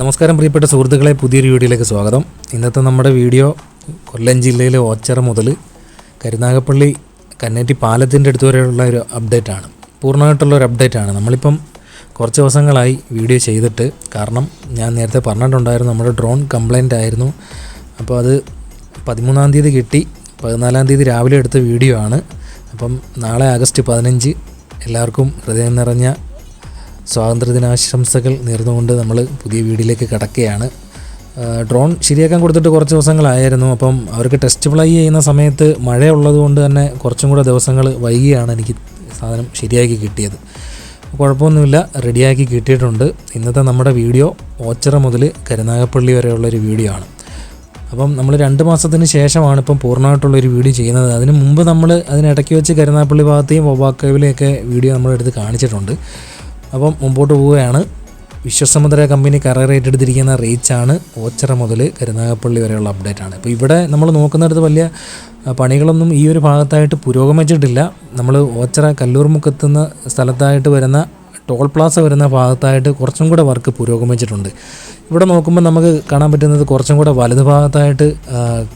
നമസ്കാരം പ്രിയപ്പെട്ട സുഹൃത്തുക്കളെ പുതിയൊരു വീഡിയോയിലേക്ക് സ്വാഗതം. ഇന്നത്തെ നമ്മുടെ വീഡിയോ കൊല്ലം ജില്ലയിലെ ഓച്ചറ മുതൽ കരുനാഗപ്പള്ളി കന്നേറ്റി പാലത്തിന്റെ അടുത്ത് വരെയുള്ള ഒരു അപ്ഡേറ്റ് ആണ്. പൂർണമായിട്ടുള്ള ഒരു അപ്ഡേറ്റ് ആണ്. നമ്മളിപ്പം കുറച്ച് ദിവസങ്ങളായി വീഡിയോ ചെയ്തിട്ട് കാരണം ഞാൻ നേരത്തെ പറഞ്ഞിട്ടുണ്ടായിരുന്നു നമ്മുടെ ഡ്രോൺ കംപ്ലൈന്റ് ആയിരുന്നു. അപ്പോൾ അത് പതിമൂന്നാം തീയതി കിട്ടി. പതിനാലാം തീയതി രാവിലെ എടുത്ത വീഡിയോ ആണ്. അപ്പം നാളെ ആഗസ്റ്റ് പതിനഞ്ച് എല്ലാവർക്കും ഹൃദയം നിറഞ്ഞ സ്വാതന്ത്ര്യദിനാശംസകൾ നേർന്നുകൊണ്ട് നമ്മൾ പുതിയ വീഡിയോയിലേക്ക് കടക്കുകയാണ്. ഡ്രോൺ ശരിയാക്കാൻ കൊടുത്തിട്ട് കുറച്ച് ദിവസങ്ങളായിരുന്നു. അപ്പം അവർക്ക് ടെസ്റ്റ് ഫ്ലൈ ചെയ്യുന്ന സമയത്ത് മഴയുള്ളത് കൊണ്ട് തന്നെ കുറച്ചും കൂടെ ദിവസങ്ങൾ വൈകിയാണ് എനിക്ക് സാധനം ശരിയാക്കി കിട്ടിയത്. കുഴപ്പമൊന്നുമില്ല റെഡിയാക്കി കിട്ടിയിട്ടുണ്ട്. ഇന്നത്തെ നമ്മുടെ വീഡിയോ ഓച്ചിറ മുതൽ കരുനാഗപ്പള്ളി വരെയുള്ളൊരു വീഡിയോ ആണ്. അപ്പം നമ്മൾ രണ്ട് മാസത്തിന് ശേഷമാണ് ഇപ്പം പൂർണമായിട്ടുള്ള ഒരു വീഡിയോ ചെയ്യുന്നത്. അതിന് മുമ്പ് നമ്മൾ അതിനിടയ്ക്ക് വെച്ച് കരുനാഗപ്പള്ളി ഭാഗത്തെയും ഒബാക്കവിലെയൊക്കെ വീഡിയോ നമ്മളെടുത്ത് കാണിച്ചിട്ടുണ്ട്. അപ്പം മുമ്പോട്ട് പോവുകയാണ്. വിശ്വസമുദ്ര കമ്പനി കറർ ഏറ്റെടുത്തിരിക്കുന്ന റീച്ചാണ് ഓച്ചറ മുതൽ കരുനാഗപ്പള്ളി വരെയുള്ള അപ്ഡേറ്റ് ആണ് അപ്പോൾ ഇവിടെ നമ്മൾ നോക്കുന്നിടത്ത് വലിയ പണികളൊന്നും ഈ ഒരു ഭാഗത്തായിട്ട് പുരോഗമിച്ചിട്ടില്ല. നമ്മൾ ഓച്ചറ കല്ലൂർ മുക്കെത്തുന്ന സ്ഥലത്തായിട്ട് വരുന്ന ടോൾ പ്ലാസ വരുന്ന ഭാഗത്തായിട്ട് കുറച്ചും കൂടെ വർക്ക് പുരോഗമിച്ചിട്ടുണ്ട്. ഇവിടെ നോക്കുമ്പോൾ നമുക്ക് കാണാൻ പറ്റുന്നത് കുറച്ചും കൂടെ വലത് ഭാഗത്തായിട്ട്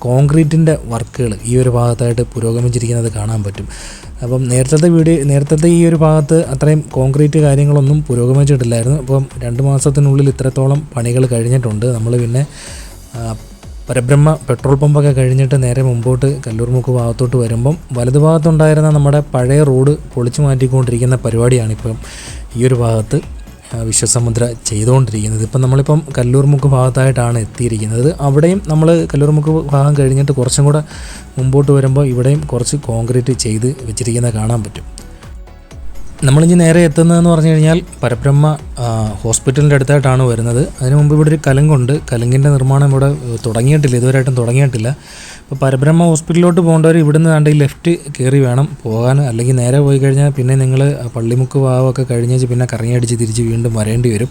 കോൺക്രീറ്റിന്റെ വർക്കുകൾ ഈ ഒരു ഭാഗത്തായിട്ട് പുരോഗമിച്ചിരിക്കുന്നത് കാണാൻ പറ്റും. അപ്പം നേരത്തെ വീഡിയോ നേരത്തെ ഈ ഒരു ഭാഗത്ത് അത്രയും കോൺക്രീറ്റ് കാര്യങ്ങളൊന്നും പുരോഗമിച്ചിട്ടില്ലായിരുന്നു. അപ്പം രണ്ട് മാസത്തിനുള്ളിൽ ഇത്രത്തോളം പണികൾ കഴിഞ്ഞിട്ടുണ്ട്. നമ്മൾ പിന്നെ പരബ്രഹ്മ പെട്രോൾ പമ്പൊക്കെ കഴിഞ്ഞിട്ട് നേരെ മുമ്പോട്ട് കല്ലൂർമുക്ക് ഭാഗത്തോട്ട് വരുമ്പം വലതു ഭാഗത്തുണ്ടായിരുന്ന നമ്മുടെ പഴയ റോഡ് പൊളിച്ചു മാറ്റിക്കൊണ്ടിരിക്കുന്ന പരിപാടിയാണ് ഇപ്പം ഈ ഒരു ഭാഗത്ത്. വിശ്വസമുദ്ര ചെയ്തുകൊണ്ടിരിക്കുന്നത്. ഇപ്പം നമ്മളിപ്പം കല്ലൂർമുക്ക് ഭാഗത്തായിട്ടാണ് എത്തിയിരിക്കുന്നത്. അവിടെയും നമ്മൾ കല്ലൂർമുക്ക് ഭാഗം കഴിഞ്ഞിട്ട് കുറച്ചും കൂടെ മുമ്പോട്ട് വരുമ്പോൾ ഇവിടെയും കുറച്ച് കോൺക്രീറ്റ് ചെയ്ത് വെച്ചിരിക്കുന്നത് കാണാൻ പറ്റും. നമ്മളിനി നേരെ എത്തുന്നതെന്ന് പറഞ്ഞു കഴിഞ്ഞാൽ പരബ്രഹ്മ ഹോസ്പിറ്റലിന്റെ അടുത്തായിട്ടാണ് വരുന്നത്. അതിന് മുമ്പ് ഇവിടെ ഒരു കലുങ്കുണ്ട്. കലുങ്കിന്റെ നിർമ്മാണം ഇവിടെ തുടങ്ങിയിട്ടില്ല. ഇതുവരെയായിട്ടും തുടങ്ങിയിട്ടില്ല. അപ്പോൾ പരബ്രഹ്മ ഹോസ്പിറ്റലിലോട്ട് പോകേണ്ടവർ ഇവിടുന്ന് കണ്ട് ഈ ലെഫ്റ്റ് കയറി വേണം പോകാൻ. അല്ലെങ്കിൽ നേരെ പോയി കഴിഞ്ഞാൽ പിന്നെ നിങ്ങൾ പള്ളിമുക്ക് ഭാവമൊക്കെ കഴിഞ്ഞേച്ച് പിന്നെ കറങ്ങിയടിച്ച് തിരിച്ച് വീണ്ടും വരേണ്ടി വരും.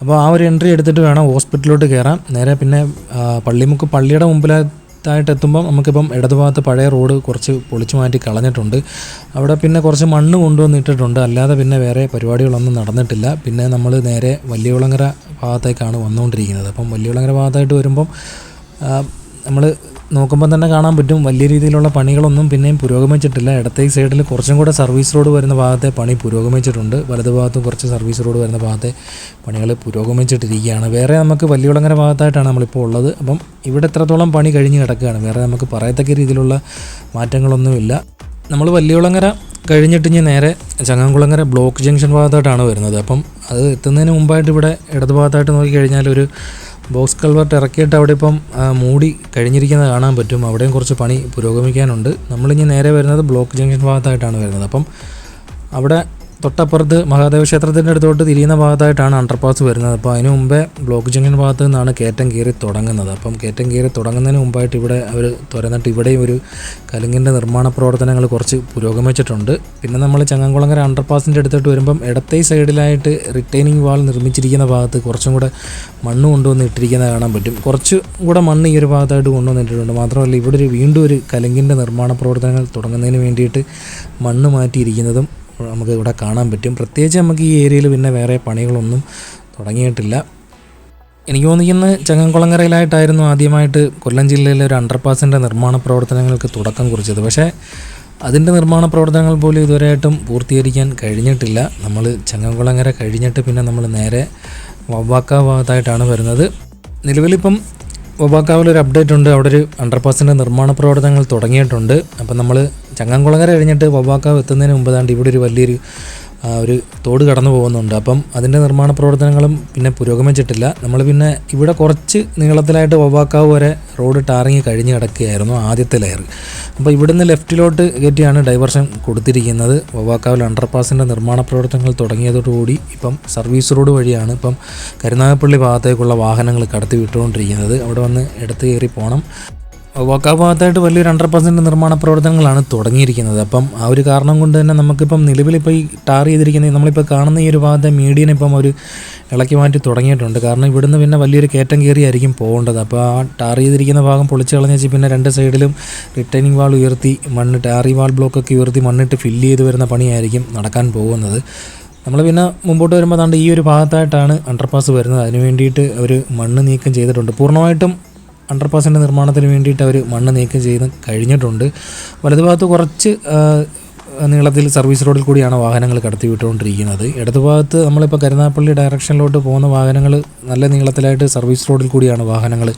അപ്പോൾ ആ ഒരു എൻട്രി എടുത്തിട്ട് വേണം ഹോസ്പിറ്റലിലോട്ട് കയറാം നേരെ പിന്നെ പള്ളിമുക്ക് പള്ളിയുടെ മുമ്പിലായിട്ടായിട്ട് എത്തുമ്പം നമുക്കിപ്പം ഇടതുഭാഗത്ത് പഴയ റോഡ് കുറച്ച് പൊളിച്ചു മാറ്റി കളഞ്ഞിട്ടുണ്ട്. അവിടെ പിന്നെ കുറച്ച് മണ്ണ് കൊണ്ടുവന്നിട്ടിട്ടുണ്ട്. അല്ലാതെ പിന്നെ വേറെ പരിപാടികളൊന്നും നടന്നിട്ടില്ല. പിന്നെ നമ്മൾ നേരെ വലിയകുളങ്ങര ഭാഗത്തേക്കാണ് വന്നുകൊണ്ടിരിക്കുന്നത്. അപ്പം വലിയകുളങ്ങര ഭാഗത്തായിട്ട് വരുമ്പം നമ്മൾ നോക്കുമ്പോൾ തന്നെ കാണാൻ പറ്റും. വലിയ രീതിയിലുള്ള പണികളൊന്നും പിന്നെയും പുരോഗമിച്ചിട്ടില്ല. ഇടത്തെ സൈഡിൽ കുറച്ചും കൂടെ സർവീസ് റോഡ് വരുന്ന ഭാഗത്തെ പണി പുരോഗമിച്ചിട്ടുണ്ട്. വലതു ഭാഗത്തും കുറച്ച് സർവീസ് റോഡ് വരുന്ന ഭാഗത്തെ പണികൾ പുരോഗമിച്ചിട്ടിരിക്കുകയാണ്. വേറെ നമുക്ക് വലിയുളങ്ങര ഭാഗത്തായിട്ടാണ് നമ്മളിപ്പോൾ ഉള്ളത്. അപ്പം ഇവിടെ എത്രത്തോളം പണി കഴിഞ്ഞ് കിടക്കുകയാണ്. വേറെ നമുക്ക് പറയത്തക്ക രീതിയിലുള്ള മാറ്റങ്ങളൊന്നുമില്ല. നമ്മൾ വലിയുളങ്ങര കഴിഞ്ഞിട്ട് ഇനി നേരെ ചങ്ങാംകുളങ്ങര ബ്ലോക്ക് ജംഗ്ഷൻ ഭാഗത്തായിട്ടാണ് വരുന്നത്. അപ്പം അത് എത്തുന്നതിന് മുമ്പായിട്ട് ഇവിടെ ഇടതു ഭാഗത്തായിട്ട് നോക്കിക്കഴിഞ്ഞാൽ ഒരു ബോക്സ് കൾവർട്ട് ഇറക്കിയിട്ട് അവിടെ ഇപ്പം മൂടി കഴിഞ്ഞിരിക്കുന്നത് കാണാൻ പറ്റും. അവിടെയും കുറച്ച് പണി പുരോഗമിക്കാനുണ്ട്. നമ്മളിനി നേരെ വരുന്നത് ബ്ലോക്ക് ജംഗ്ഷൻ ഭാഗത്തായിട്ടാണ് വരുന്നത്. അപ്പം അവിടെ തൊട്ടപ്പുറത്ത് മഹാദേവ ക്ഷേത്രത്തിന്റെ അടുത്തോട്ട് തിരിയുന്ന ഭാഗത്തായിട്ടാണ് അണ്ടർപാസ് വരുന്നത്. അപ്പോൾ അതിന് മുമ്പേ ബ്ലോക്ക് ജംഗ്ഷൻ ഭാഗത്ത് നിന്നാണ് കയറ്റം കയറി തുടങ്ങുന്നത്. അപ്പം കയറ്റം കയറി തുടങ്ങുന്നതിന് മുമ്പായിട്ട് ഇവിടെ അവർ തുറന്നിട്ട് ഇവിടെയും ഒരു കലുങ്കിന്റെ നിർമ്മാണ പ്രവർത്തനങ്ങൾ കുറച്ച് പുരോഗമിച്ചിട്ടുണ്ട്. പിന്നെ നമ്മൾ ചങ്ങങ്കുളങ്ങര അണ്ടർപാസിന്റെ അടുത്തോട്ട് വരുമ്പം ഇടത്തെ സൈഡിലായിട്ട് റിട്ടൈനിങ് വാൾ നിർമ്മിച്ചിരിക്കുന്ന ഭാഗത്ത് കുറച്ചും കൂടെ മണ്ണ് കൊണ്ടുവന്ന് ഇട്ടിരിക്കുന്നത് കാണാൻ പറ്റും. കുറച്ച് കൂടെ മണ്ണ് ഈ ഒരു ഭാഗത്തായിട്ട് കൊണ്ടുവന്നിട്ടുണ്ട് മാത്രമല്ല ഇവിടെ ഒരു വീണ്ടും ഒരു കലുങ്കിന്റെ നിർമ്മാണ പ്രവർത്തനങ്ങൾ തുടങ്ങുന്നതിന് വേണ്ടിയിട്ട് മണ്ണ് മാറ്റിയിരിക്കുന്നതും നമുക്ക് ഇവിടെ കാണാൻ പറ്റും. പ്രത്യേകിച്ച് നമുക്ക് ഈ ഏരിയയിൽ പിന്നെ വേറെ പണികളൊന്നും തുടങ്ങിയിട്ടില്ല. എനിക്ക് തോന്നിക്കുന്നത് ചങ്ങംകുളങ്ങരയിലായിട്ടായിരുന്നു ആദ്യമായിട്ട് കൊല്ലം ജില്ലയിലെ ഒരു അണ്ടർപാസിന്റെ നിർമ്മാണ പ്രവർത്തനങ്ങൾക്ക് തുടക്കം കുറിച്ചത്. പക്ഷേ അതിന്റെ നിർമ്മാണ പ്രവർത്തനങ്ങൾ പോലും ഇതുവരെയായിട്ടും പൂർത്തീകരിക്കാൻ കഴിഞ്ഞിട്ടില്ല. നമ്മൾ ചങ്ങംകുളങ്ങര കഴിഞ്ഞിട്ട് പിന്നെ നമ്മൾ നേരെ വവ്വാക്ക ഭാഗത്തായിട്ടാണ് വരുന്നത്. നിലവിലിപ്പം വവ്വാക്കാവിൽ ഒരു അപ്ഡേറ്റ് ഉണ്ട്. അവിടെ ഒരു അണ്ടർപാസിന്റെ നിർമ്മാണ പ്രവർത്തനങ്ങൾ തുടങ്ങിയിട്ടുണ്ട്. അപ്പം നമ്മൾ ചങ്ങംകുളങ്ങര കഴിഞ്ഞിട്ട് വവ്വാക്കാവ് എത്തുന്നതിന് മുമ്പ് താണ്ട് ഇവിടെ ഒരു വലിയൊരു ഒരു തോട് കടന്നു പോകുന്നുണ്ട്. അപ്പം അതിന്റെ നിർമ്മാണ പ്രവർത്തനങ്ങളും പിന്നെ പുരോഗമിച്ചിട്ടില്ല. നമ്മൾ പിന്നെ ഇവിടെ കുറച്ച് നീളത്തിലായിട്ട് ഒവാക്കാവ് വരെ റോഡ് ടാറിങ് കഴിഞ്ഞ് കിടക്കുകയായിരുന്നു ആദ്യത്തെ ലെയർ. അപ്പോൾ ഇവിടുന്ന് ലെഫ്റ്റിലോട്ട് കയറ്റിയാണ് ഡൈവർഷൻ കൊടുത്തിരിക്കുന്നത്. ഒവാക്കാവിൽ അണ്ടർപാസിന്റെ നിർമ്മാണ പ്രവർത്തനങ്ങൾ തുടങ്ങിയതോടുകൂടി ഇപ്പം സർവീസ് റോഡ് വഴിയാണ് ഇപ്പം കരുനാഗപ്പള്ളി ഭാഗത്തേക്കുള്ള വാഹനങ്ങൾ കടത്തി വിട്ടുകൊണ്ടിരിക്കുന്നത് അവിടെ വന്ന് എടുത്തു കയറി പോകണം വോക്കാ ഭാഗത്തായിട്ട് വലിയൊരു ഹൺഡ്രഡ് പെർസെന്റ് നിർമ്മാണ പ്രവർത്തനങ്ങളാണ് തുടങ്ങിയിരിക്കുന്നത്. അപ്പം ആ ഒരു കാരണം കൊണ്ട് തന്നെ നമുക്കിപ്പം നിലവിലിപ്പോൾ ഈ ടാർ ചെയ്തിരിക്കുന്ന നമ്മളിപ്പോൾ കാണുന്ന ഈ ഒരു ഭാഗത്തെ മീഡിയനെ ഇപ്പം ഒരു ഇളക്കി മാറ്റി തുടങ്ങിയിട്ടുണ്ട്. കാരണം ഇവിടുന്ന് പിന്നെ വലിയൊരു കയറ്റം കയറിയായിരിക്കും പോകേണ്ടത്. അപ്പോൾ ആ ടാർ ചെയ്തിരിക്കുന്ന ഭാഗം പൊളിച്ച് കളഞ്ഞാൽ പിന്നെ രണ്ട് സൈഡിലും റിട്ടേണിംഗ് വാൾ ഉയർത്തി മണ്ണ് ടാറി വാൾ ബ്ലോക്കൊക്കെ ഉയർത്തി മണ്ണിട്ട് ഫില്ല് ചെയ്ത് വരുന്ന പണിയായിരിക്കും നടക്കാൻ പോകുന്നത്. നമ്മൾ പിന്നെ മുമ്പോട്ട് വരുമ്പോൾ താണ്ട് ഈ ഒരു ഭാഗത്തായിട്ടാണ് അണ്ടർപാസ് വരുന്നത്. അതിന് വേണ്ടിയിട്ട് ഒരു മണ്ണ് നീക്കം ചെയ്തിട്ടുണ്ട്. പൂർണമായിട്ടും അണ്ടർപാസിന്റെ നിർമ്മാണത്തിന് വേണ്ടിയിട്ട് അവർ മണ്ണ് നീക്കം ചെയ്ത് കഴിഞ്ഞിട്ടുണ്ട്. വലതുഭാഗത്ത് കുറച്ച് നീളത്തിൽ സർവീസ് റോഡിൽ കൂടിയാണ് വാഹനങ്ങൾ കടത്തി വിട്ടുകൊണ്ടിരിക്കുന്നത് ഇടതുഭാഗത്ത് നമ്മളിപ്പോൾ കരുനാപ്പള്ളി ഡയറക്ഷനിലോട്ട് പോകുന്ന വാഹനങ്ങൾ നല്ല നീളത്തിലായിട്ട് സർവീസ് റോഡിൽ കൂടിയാണ് വാഹനങ്ങൾ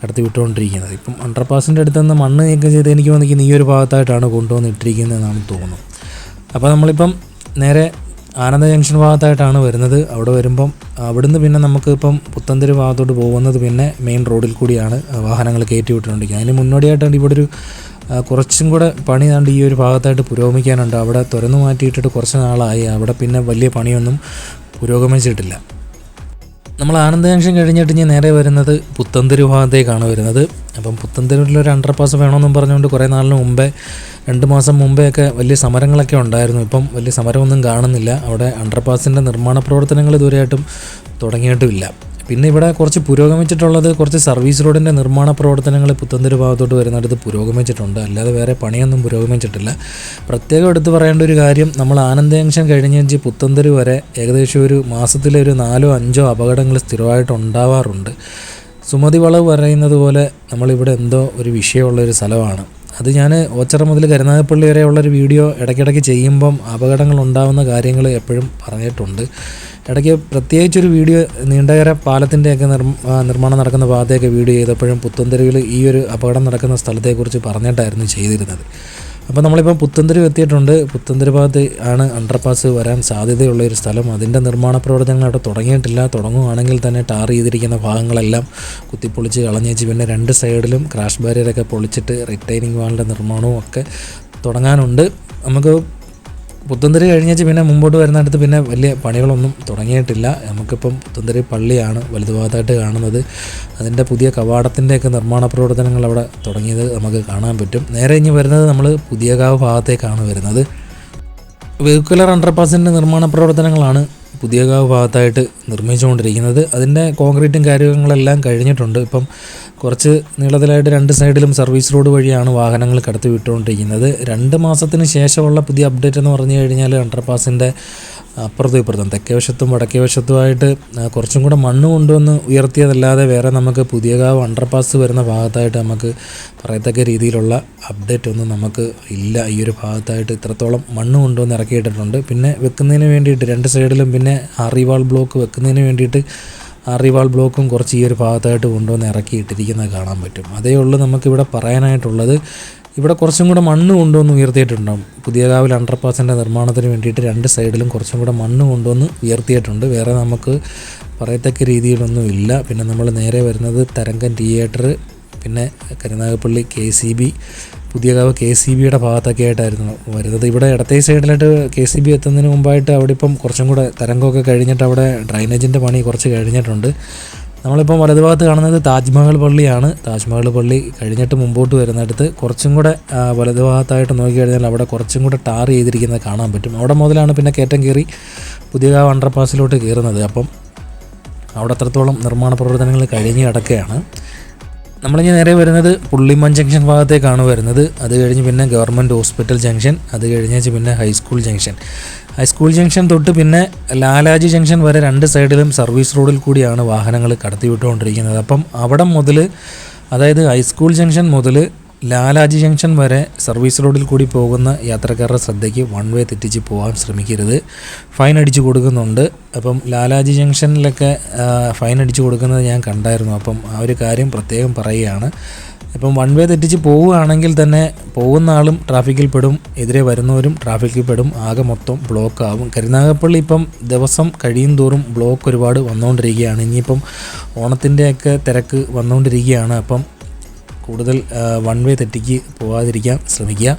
കടത്തി വിട്ടുകൊണ്ടിരിക്കുന്നത് ഇപ്പം അണ്ടർപാസിന്റെ അടുത്ത് നിന്ന് മണ്ണ് നീക്കം ചെയ്ത് എനിക്ക് വന്നിരിക്കുന്ന ഈ ഒരു ഭാഗത്തായിട്ടാണ് കൊണ്ടുവന്നിട്ടിരിക്കുന്നത് എന്നാണ് തോന്നുന്നു. അപ്പോൾ നമ്മളിപ്പം നേരെ ആനന്ദ ജംഗ്ഷൻ ഭാഗത്തായിട്ടാണ് വരുന്നത്. അവിടെ വരുമ്പം അവിടുന്ന് പിന്നെ നമുക്ക് ഇപ്പം പുത്തന്തിരി ഭാഗത്തോട്ട് പോകുന്നത് പിന്നെ മെയിൻ റോഡിൽ കൂടിയാണ് വാഹനങ്ങൾ കയറ്റി വിട്ടുകൊണ്ടിരിക്കുന്നത്. അതിന് മുന്നോടിയായിട്ടാണ് ഇവിടെ ഒരു കുറച്ചും കൂടെ പണി കണ്ട് ഈ ഒരു ഭാഗത്തായിട്ട് പുരോഗമിക്കാനുണ്ട്. അവിടെ തുറന്നു മാറ്റിയിട്ടിട്ട് കുറച്ച് നാളായി. അവിടെ പിന്നെ വലിയ പണിയൊന്നും പുരോഗമിച്ചിട്ടില്ല. നമ്മൾ ആനന്ദ ജംഗ്ഷൻ കഴിഞ്ഞിട്ട് ഇനി നേരെ വരുന്നത് പുത്തന്തൂര് ഭാഗത്തേക്കാണ് വരുന്നത്. അപ്പം പുത്തന്തൂരിൽ ഒരു അണ്ടർ പാസ് വേണമെന്നും പറഞ്ഞുകൊണ്ട് കുറേ നാളിന് മുമ്പേ രണ്ട് മാസം മുമ്പേ ഒക്കെ വലിയ സമരങ്ങളൊക്കെ ഉണ്ടായിരുന്നു. ഇപ്പം വലിയ സമരമൊന്നും കാണുന്നില്ല. അവിടെ അണ്ടർ പാസിന്റെ നിർമ്മാണ പ്രവർത്തനങ്ങൾ ഇതുവരെയായിട്ടും തുടങ്ങിയിട്ടുമില്ല. പിന്നെ ഇവിടെ കുറച്ച് പുരോഗമിച്ചിട്ടുള്ളത് കുറച്ച് സർവീസ് റോഡിന്റെ നിർമ്മാണ പ്രവർത്തനങ്ങൾ പുത്തന്തിരി ഭാഗത്തോട്ട് വരുന്നിടത്ത് പുരോഗമിച്ചിട്ടുണ്ട്. അല്ലാതെ വേറെ പണിയൊന്നും പുരോഗമിച്ചിട്ടില്ല. പ്രത്യേകം എടുത്തു പറയേണ്ട ഒരു കാര്യം നമ്മൾ ആനന്ദ ജംഗ്ഷൻ കഴിഞ്ഞ് വെച്ച് പുത്തന്തിരി വരെ ഏകദേശം ഒരു മാസത്തിലെ ഒരു നാലോ അഞ്ചോ അപകടങ്ങൾ സ്ഥിരമായിട്ട് ഉണ്ടാവാറുണ്ട്. സുമതി വളവ് പറയുന്നത് പോലെ നമ്മളിവിടെ എന്തോ ഒരു വിഷയമുള്ള ഒരു സ്ഥലമാണ്. അത് ഞാൻ ഓച്ചറ മുതൽ കരുനാഗപ്പള്ളി വരെയുള്ളൊരു വീഡിയോ ഇടയ്ക്കിടയ്ക്ക് ചെയ്യുമ്പം അപകടങ്ങൾ ഉണ്ടാകുന്ന കാര്യങ്ങൾ എപ്പോഴും പറഞ്ഞിട്ടുണ്ട്. ഇടയ്ക്ക് പ്രത്യേകിച്ചൊരു വീഡിയോ നീണ്ടകര പാലത്തിന്റെയൊക്കെ നിർമ്മ നിർമ്മാണം നടക്കുന്ന ഭാഗത്തെയൊക്കെ വീഡിയോ ചെയ്തപ്പോഴും പുത്തൻതെരുവിൽ ഈ ഒരു അപകടം നടക്കുന്ന സ്ഥലത്തെക്കുറിച്ച് പറഞ്ഞിട്ടായിരുന്നു ചെയ്തിരുന്നത്. അപ്പോൾ നമ്മളിപ്പോൾ പുത്തൻതെരു എത്തിയിട്ടുണ്ട്. പുത്തൻതെരു ഭാഗത്ത് ആണ് അണ്ടർപാസ് വരാൻ സാധ്യതയുള്ള ഒരു സ്ഥലം. അതിന്റെ നിർമ്മാണ പ്രവർത്തനങ്ങൾ അവിടെ തുടങ്ങിയിട്ടില്ല. തുടങ്ങുകയാണെങ്കിൽ തന്നെ ടാർ ചെയ്തിരിക്കുന്ന ഭാഗങ്ങളെല്ലാം കുത്തിപ്പൊളിച്ച് കളഞ്ഞേച്ച് പിന്നെ രണ്ട് സൈഡിലും ക്രാഷ് ബാരിയറൊക്കെ പൊളിച്ചിട്ട് റിട്ടൈനിങ് വാളിന്റെ നിർമ്മാണവും ഒക്കെ തുടങ്ങാനുണ്ട്. നമുക്ക് പുത്തന്തരി കഴിഞ്ഞേച്ച് പിന്നെ മുമ്പോട്ട് വരുന്നിടത്ത് പിന്നെ വലിയ പണികളൊന്നും തുടങ്ങിയിട്ടില്ല. നമുക്കിപ്പം പുത്തന്തിരി പള്ളിയാണ് വലുതുഭാഗത്തായിട്ട് കാണുന്നത്. അതിന്റെ പുതിയ കവാടത്തിന്റെയൊക്കെ നിർമ്മാണ പ്രവർത്തനങ്ങൾ അവിടെ തുടങ്ങിയത് നമുക്ക് കാണാൻ പറ്റും. നേരെ ഇനി വരുന്നത് നമ്മൾ പുതിയകാവ് ഭാഗത്തേക്കാണ് വരുന്നത്. വെഹിക്കുലർ അണ്ടർപാസിന്റെ നിർമ്മാണ പ്രവർത്തനങ്ങളാണ് പുതിയകാവ് ഭാഗത്തായിട്ട് നിർമ്മിച്ചുകൊണ്ടിരിക്കുന്നത്. അതിന്റെ കോൺക്രീറ്റും കാര്യങ്ങളെല്ലാം കഴിഞ്ഞിട്ടുണ്ട്. ഇപ്പം കുറച്ച് നീളത്തിലായിട്ട് രണ്ട് സൈഡിലും സർവീസ് റോഡ് വഴിയാണ് വാഹനങ്ങൾ കടത്തി വിട്ടുകൊണ്ടിരിക്കുന്നത് രണ്ട് മാസത്തിന് ശേഷമുള്ള പുതിയ അപ്ഡേറ്റ് എന്ന് പറഞ്ഞു കഴിഞ്ഞാൽ അണ്ടർപാസിന്റെ അപ്പുറത്തും ഇപ്പുറത്തും തെക്കേ വശത്തും വടക്കേ വശത്തുമായിട്ട് കുറച്ചും കൂടെ മണ്ണ് കൊണ്ടുവന്ന് ഉയർത്തിയതല്ലാതെ വേറെ നമുക്ക് പുതിയകാവ് അണ്ടർപാസ് വരുന്ന ഭാഗത്തായിട്ട് നമുക്ക് പറയത്തക്ക രീതിയിലുള്ള അപ്ഡേറ്റ് ഒന്നും നമുക്ക് ഇല്ല. ഈ ഒരു ഭാഗത്തായിട്ട് ഇത്രത്തോളം മണ്ണ് കൊണ്ടുവന്ന് ഇറക്കിയിട്ടിട്ടുണ്ട്. പിന്നെ വെക്കുന്നതിന് വേണ്ടിയിട്ട് രണ്ട് സൈഡിലും പിന്നെ ആറിവാൾ ബ്ലോക്ക് വെക്കുന്നതിന് വേണ്ടിയിട്ട് ആറിവാൾ ബ്ലോക്കും കുറച്ച് ഈ ഒരു ഭാഗത്തായിട്ട് കൊണ്ടുവന്ന് ഇറക്കിയിട്ടിരിക്കുന്നത് കാണാൻ പറ്റും. അതേ ഉള്ളൂ നമുക്കിവിടെ പറയാനായിട്ടുള്ളത്. ഇവിടെ കുറച്ചും കൂടെ മണ്ണ് കൊണ്ടുവന്ന് ഉയർത്തിയിട്ടുണ്ടാവും. പുതിയ കാവിൽ അണ്ടർപാസിന്റെ നിർമ്മാണത്തിന് വേണ്ടിയിട്ട് രണ്ട് സൈഡിലും കുറച്ചും കൂടെ മണ്ണ് കൊണ്ടുവന്ന് ഉയർത്തിയിട്ടുണ്ട്. വേറെ നമുക്ക് പറയത്തക്ക രീതിയിലൊന്നും ഇല്ല. പിന്നെ നമ്മൾ നേരെ വരുന്നത് തരംഗം തിയേറ്റർ പിന്നെ Karunagappally K C B. Puthiyakavu K C ബിയുടെ ഭാഗത്തൊക്കെ ആയിട്ടായിരുന്നു വരുന്നത്. ഇവിടെ ഇടത്തേ സൈഡിലായിട്ട് കെ സി ബി എത്തുന്നതിന് മുമ്പായിട്ട് അവിടെ ഇപ്പം കുറച്ചും കൂടെ തരംഗമൊക്കെ കഴിഞ്ഞിട്ട് അവിടെ ഡ്രൈനേജിന്റെ പണി കുറച്ച് കഴിഞ്ഞിട്ടുണ്ട്. നമ്മളിപ്പം വലതുഭാഗത്ത് കാണുന്നത് താജ്മഹൽ പള്ളിയാണ്. താജ്മഹൽ പള്ളി കഴിഞ്ഞിട്ട് മുമ്പോട്ട് വരുന്നിടത്ത് കുറച്ചും കൂടെ വലതുഭാഗത്തായിട്ട് നോക്കിക്കഴിഞ്ഞാൽ അവിടെ കുറച്ചും കൂടെ ടാർ ചെയ്തിരിക്കുന്നത് കാണാൻ പറ്റും. അവിടെ മുതലാണ് പിന്നെ കയറ്റം കയറി പുതിയകാവ് അണ്ടർപാസിലോട്ട് കയറുന്നത്. അപ്പം അവിടെ അത്രത്തോളം നിർമ്മാണ പ്രവർത്തനങ്ങൾ കഴിഞ്ഞ് കിടക്കുകയാണ്. നമ്മളിനി നേരെ വരുന്നത് പുള്ളിമൺ ജംഗ്ഷൻ ഭാഗത്തേക്കാണ് വരുന്നത്. അത് കഴിഞ്ഞ് പിന്നെ ഗവൺമെന്റ് ഹോസ്പിറ്റൽ ജംഗ്ഷൻ അത് കഴിഞ്ഞേച്ച് പിന്നെ ഹൈസ്കൂൾ ജംഗ്ഷൻ. ഹൈസ്കൂൾ ജംഗ്ഷൻ തൊട്ട് പിന്നെ ലാലാജി ജംഗ്ഷൻ വരെ രണ്ട് സൈഡിലും സർവീസ് റോഡിൽ കൂടിയാണ് വാഹനങ്ങൾ കടത്തിവിട്ടുകൊണ്ടിരിക്കുന്നത്. അപ്പം അവിടെ മുതൽ അതായത് ഹൈസ്കൂൾ ജംഗ്ഷൻ മുതൽ ലാലാജി ജംഗ്ഷൻ വരെ സർവീസ് റോഡിൽ കൂടി പോകുന്ന യാത്രക്കാരുടെ ശ്രദ്ധയ്ക്ക് വൺ വേ തെറ്റിച്ച് പോകാൻ ശ്രമിക്കരുത്. ഫൈൻ അടിച്ചു കൊടുക്കുന്നുണ്ട്. അപ്പം ലാലാജി ജംഗ്ഷനിലൊക്കെ ഫൈൻ അടിച്ചു കൊടുക്കുന്നത് ഞാൻ കണ്ടായിരുന്നു. അപ്പം ആ ഒരു കാര്യം പ്രത്യേകം പറയുകയാണ്. ഇപ്പം വൺ വേ തെറ്റിച്ച് പോവുകയാണെങ്കിൽ തന്നെ പോകുന്ന ആളും ട്രാഫിക്കിൽ പെടും. എതിരെ വരുന്നവരും ട്രാഫിക്കിൽ പെടും. ആകെ മൊത്തം ബ്ലോക്ക് ആവും. കരുനാഗപ്പള്ളി ഇപ്പം ദിവസം കഴിയും തോറും ബ്ലോക്ക് ഒരുപാട് വന്നുകൊണ്ടിരിക്കുകയാണ് ഇനിയിപ്പം ഓണത്തിന്റെയൊക്കെ തിരക്ക് വന്നുകൊണ്ടിരിക്കുകയാണ് അപ്പം കൂടുതൽ വൺ വേ തെറ്റിക്ക് പോകാതിരിക്കാൻ ശ്രമിക്കുക.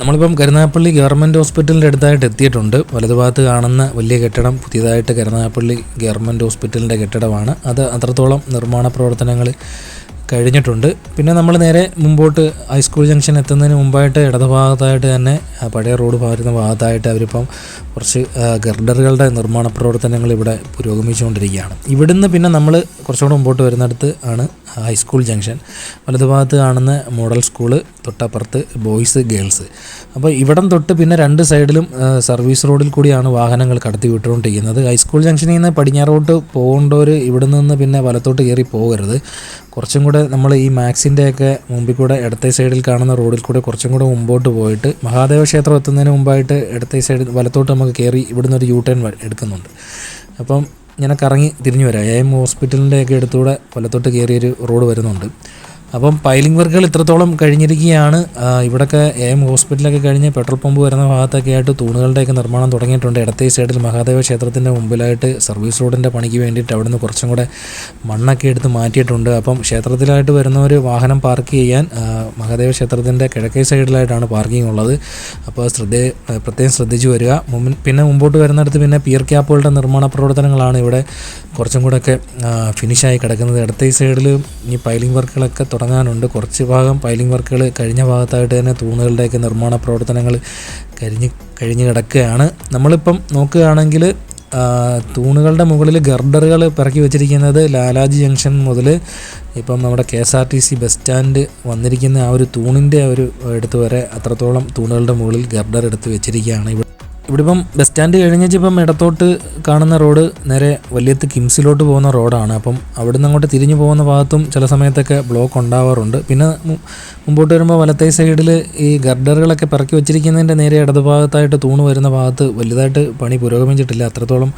നമ്മളിപ്പം കരുനാഗപ്പള്ളി ഗവൺമെന്റ് ഹോസ്പിറ്റലിന്റെ അടുത്തായിട്ട് എത്തിയിട്ടുണ്ട്. വലതുഭാഗത്ത് കാണുന്ന വലിയ കെട്ടിടം പുതിയതായിട്ട് കരുനാഗപ്പള്ളി ഗവൺമെന്റ് ഹോസ്പിറ്റലിന്റെ കെട്ടിടമാണ്. അത് അത്രത്തോളം നിർമ്മാണ പ്രവർത്തനങ്ങൾ കഴിഞ്ഞിട്ടുണ്ട്. പിന്നെ നമ്മൾ നേരെ മുമ്പോട്ട് ഹൈസ്കൂൾ ജംഗ്ഷൻ എത്തുന്നതിന് മുമ്പായിട്ട് ഇടതുഭാഗത്തായിട്ട് തന്നെ പഴയ റോഡ് ഭാഗത്തുന്ന ഭാഗത്തായിട്ട് അവരിപ്പം കുറച്ച് ഗർഡറുകളുടെ നിർമ്മാണ പ്രവർത്തനങ്ങൾ ഇവിടെ പുരോഗമിച്ചുകൊണ്ടിരിക്കുകയാണ്. ഇവിടുന്ന് പിന്നെ നമ്മൾ കുറച്ചുകൂടെ മുമ്പോട്ട് വരുന്നിടത്ത് ആണ് ഹൈസ്കൂൾ ജംഗ്ഷൻ വലതുഭാഗത്ത് കാണുന്ന മോഡൽ സ്കൂൾ തൊട്ടപ്പുറത്ത് ബോയ്സ് ഗേൾസ് അപ്പോൾ ഇവിടം തൊട്ട് പിന്നെ രണ്ട് സൈഡിലും സർവീസ് റോഡിൽ കൂടിയാണ് വാഹനങ്ങൾ കടത്തി വിട്ടുകൊണ്ടിരിക്കുന്നത് ഹൈസ്കൂൾ ജംഗ്ഷനിൽ നിന്ന് പടിഞ്ഞാറോട്ട് പോകേണ്ടവർ ഇവിടെ നിന്ന് പിന്നെ വലത്തോട്ട് കയറി പോകരുത്. കുറച്ചും കൂടെ നമ്മൾ ഈ മാക്സിന്റെയൊക്കെ മുമ്പിൽ കൂടെ ഇടത്തെ സൈഡിൽ കാണുന്ന റോഡിൽ കൂടെ കുറച്ചും കൂടെ മുമ്പോട്ട് പോയിട്ട് മഹാദേവ ക്ഷേത്രം എത്തുന്നതിന് മുമ്പായിട്ട് ഇടത്തെ സൈഡിൽ വലത്തോട്ട് നമുക്ക് കയറി ഇവിടുന്ന് ഒരു യു ടേൺ എടുക്കുന്നുണ്ട്. അപ്പം ഞാൻ കറങ്ങി തിരിഞ്ഞു വരാം. എ ഹോസ്പിറ്റലിന്റെയൊക്കെ അടുത്തൂടെ വലത്തോട്ട് കയറിയൊരു റോഡ് വരുന്നുണ്ട്. അപ്പം പൈലിംഗ് വർക്കുകൾ ഇത്രത്തോളം കഴിഞ്ഞിരിക്കുകയാണ്. ഇവിടൊക്കെ എ ഹോസ്പിറ്റലൊക്കെ കഴിഞ്ഞ് പെട്രോൾ പമ്പ് വരുന്ന ഭാഗത്തൊക്കെ ആയിട്ട് തൂണുകളുടെയൊക്കെ നിർമ്മാണം തുടങ്ങിയിട്ടുണ്ട്. ഇടത്തെ സൈഡിൽ മഹാദേവ ക്ഷേത്രത്തിന്റെ മുമ്പിലായിട്ട് സർവീസ് റോഡിന്റെ പണിക്ക് വേണ്ടിയിട്ട് അവിടുന്ന് കുറച്ചും കൂടെ മണ്ണൊക്കെ എടുത്ത് മാറ്റിയിട്ടുണ്ട്. അപ്പം ക്ഷേത്രത്തിലായിട്ട് വരുന്നവർ വാഹനം പാർക്ക് ചെയ്യാൻ മഹാദേവ ക്ഷേത്രത്തിന്റെ കിഴക്കേ സൈഡിലായിട്ടാണ് പാർക്കിംഗ് ഉള്ളത്. അപ്പോൾ ശ്രദ്ധ പ്രത്യേകം ശ്രദ്ധിച്ചു വരിക. പിന്നെ മുമ്പോട്ട് വരുന്നിടത്ത് പിന്നെ പിയർ ക്യാപ്പുകളുടെ നിർമ്മാണ പ്രവർത്തനങ്ങളാണ് ഇവിടെ കുറച്ചും കൂടെയൊക്കെ ഫിനിഷായി കിടക്കുന്നത്. ഇടത്തെ സൈഡിൽ ഈ പൈലിംഗ് വർക്കുകളൊക്കെ തുടങ്ങാനുണ്ട്. കുറച്ച് ഭാഗം പൈലിംഗ് വർക്കുകൾ കഴിഞ്ഞ ഭാഗത്തായിട്ട് തന്നെ തൂണുകളുടെയൊക്കെ നിർമ്മാണ പ്രവർത്തനങ്ങൾ കഴിഞ്ഞ് കഴിഞ്ഞ് കിടക്കുകയാണ്. നമ്മളിപ്പം നോക്കുകയാണെങ്കിൽ തൂണുകളുടെ മുകളിൽ ഗർഡറുകൾ പിറക്കി വെച്ചിരിക്കുന്നത് ലാലാജി ജംഗ്ഷൻ മുതൽ ഇപ്പം നമ്മുടെ K S R T C bus stand വന്നിരിക്കുന്ന ആ ഒരു തൂണിന്റെ ഒരു എടുത്ത് വരെ അത്രത്തോളം തൂണുകളുടെ മുകളിൽ ഗർഡർ എടുത്ത് വെച്ചിരിക്കുകയാണ്. ഇവിടെ ഇവിടെ ഇപ്പം ബസ് സ്റ്റാൻഡ് കഴിഞ്ഞിട്ട് ഇപ്പം ഇടത്തോട്ട് കാണുന്ന റോഡ് നേരെ വലിയത്ത് കിംസിലോട്ട് പോകുന്ന റോഡാണ്. അപ്പം അവിടെ നിന്ന് അങ്ങോട്ട് തിരിഞ്ഞു പോകുന്ന ഭാഗത്തും ചില സമയത്തൊക്കെ ബ്ലോക്ക് ഉണ്ടാവാറുണ്ട്. പിന്നെ മുമ്പോട്ട് വരുമ്പോൾ വലത്തേ സൈഡിൽ ഈ ഗർഡറുകളൊക്കെ പിറക്കി വെച്ചിരിക്കുന്നതിന്റെ നേരെ ഇടതുഭാഗത്തായിട്ട് തൂണ് വരുന്ന ഭാഗത്ത് വലുതായിട്ട് പണി പുരോഗമിച്ചിട്ടില്ല. അത്രത്തോളം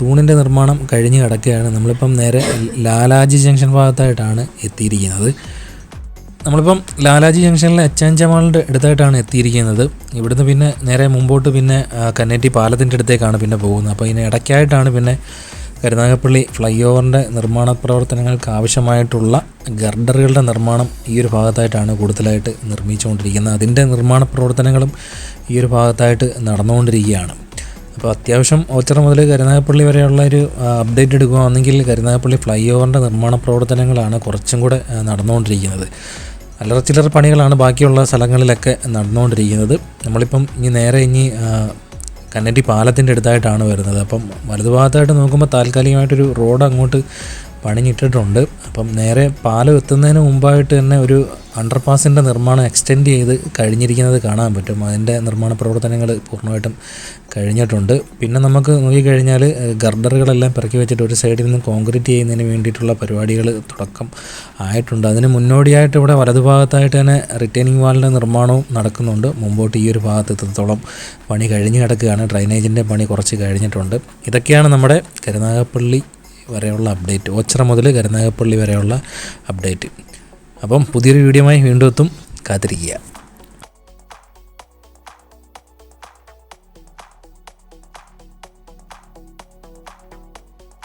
തൂണിന്റെ നിർമ്മാണം കഴിഞ്ഞ് കിടക്കുകയാണ്. നമ്മളിപ്പം നേരെ ലാലാജി ജംഗ്ഷൻ ഭാഗത്തായിട്ടാണ് എത്തിയിരിക്കുന്നത്. നമ്മളിപ്പം ലാലാജി ജംഗ്ഷനിലെ എച്ചാഞ്ചമാളിന്റെ അടുത്തായിട്ടാണ് എത്തിയിരിക്കുന്നത്. ഇവിടുന്ന് പിന്നെ നേരെ മുമ്പോട്ട് പിന്നെ കന്നേറ്റി പാലത്തിന്റെ അടുത്തേക്കാണ് പിന്നെ പോകുന്നത്. അപ്പോൾ ഇതിന് ഇടയ്ക്കായിട്ടാണ് പിന്നെ കരുനാഗപ്പള്ളി ഫ്ലൈ ഓവറിന്റെ നിർമ്മാണ പ്രവർത്തനങ്ങൾക്ക് ആവശ്യമായിട്ടുള്ള ഗർഡറുകളുടെ നിർമ്മാണം ഈ ഒരു ഭാഗത്തായിട്ടാണ് കൂടുതലായിട്ട് നിർമ്മിച്ചുകൊണ്ടിരിക്കുന്നത്. അതിന്റെ നിർമ്മാണ പ്രവർത്തനങ്ങളും ഈ ഒരു ഭാഗത്തായിട്ട് നടന്നുകൊണ്ടിരിക്കുകയാണ്. അപ്പോൾ അത്യാവശ്യം ഓച്ചറ മുതൽ കരുനാഗപ്പള്ളി വരെയുള്ള ഒരു അപ്ഡേറ്റ് എടുക്കുകയാണെങ്കിൽ കരുനാഗപ്പള്ളി ഫ്ലൈ ഓവറിന്റെ നിർമ്മാണ പ്രവർത്തനങ്ങളാണ് കുറച്ചും കൂടെ നടന്നുകൊണ്ടിരിക്കുന്നത്. അല്ലറ ചില്ലറ പണികളാണ് ബാക്കിയുള്ള സ്ഥലങ്ങളിലൊക്കെ നടന്നുകൊണ്ടിരിക്കുന്നത്. നമ്മളിപ്പം ഇനി നേരെ ഇനി ആ, കന്നറ്റി പാലത്തിന്റെ അടുത്തായിട്ടാണ് വരുന്നത്. അപ്പം വലതുഭാഗത്തായിട്ട് നോക്കുമ്പോൾ താൽക്കാലികമായിട്ടൊരു റോഡ് അങ്ങോട്ട് പണിഞ്ഞിട്ടിട്ടുണ്ട്. അപ്പം നേരെ പാലം എത്തുന്നതിന് മുമ്പായിട്ട് തന്നെ ഒരു അണ്ടർപാസിന്റെ നിർമ്മാണം എക്സ്റ്റെൻഡ് ചെയ്ത് കഴിഞ്ഞിരിക്കുന്നത് കാണാൻ പറ്റും. അതിന്റെ നിർമ്മാണ പ്രവർത്തനങ്ങൾ പൂർണമായിട്ടും കഴിഞ്ഞിട്ടുണ്ട്. പിന്നെ നമുക്ക് നോക്കിക്കഴിഞ്ഞാൽ ഗർഡറുകളെല്ലാം പിറക്കി വെച്ചിട്ട് ഒരു സൈഡിൽ നിന്ന് കോൺക്രീറ്റ് ചെയ്യുന്നതിന് വേണ്ടിയിട്ടുള്ള പരിപാടികൾ തുടക്കം ആയിട്ടുണ്ട്. അതിന് മുന്നോടിയായിട്ട് ഇവിടെ വലതുഭാഗത്തായിട്ട് തന്നെ റിട്ടേണിംഗ് വാളിന്റെ നിർമ്മാണവും നടക്കുന്നുണ്ട്. മുമ്പോട്ട് ഈ ഒരു ഭാഗത്ത് എത്രത്തോളം പണി കഴിഞ്ഞ് കിടക്കുകയാണ് ഡ്രൈനേജിന്റെ പണി കുറച്ച് കഴിഞ്ഞിട്ടുണ്ട്. ഇതൊക്കെയാണ് നമ്മുടെ കരുനാഗപ്പള്ളി വരെയുള്ള അപ്ഡേറ്റ് ഓച്ചിറ മുതൽ കരുനാഗപ്പള്ളി വരെയുള്ള അപ്ഡേറ്റ് അപ്പം പുതിയൊരു വീഡിയോയുമായി വീണ്ടും എത്തും. കാത്തിരിക്കുക.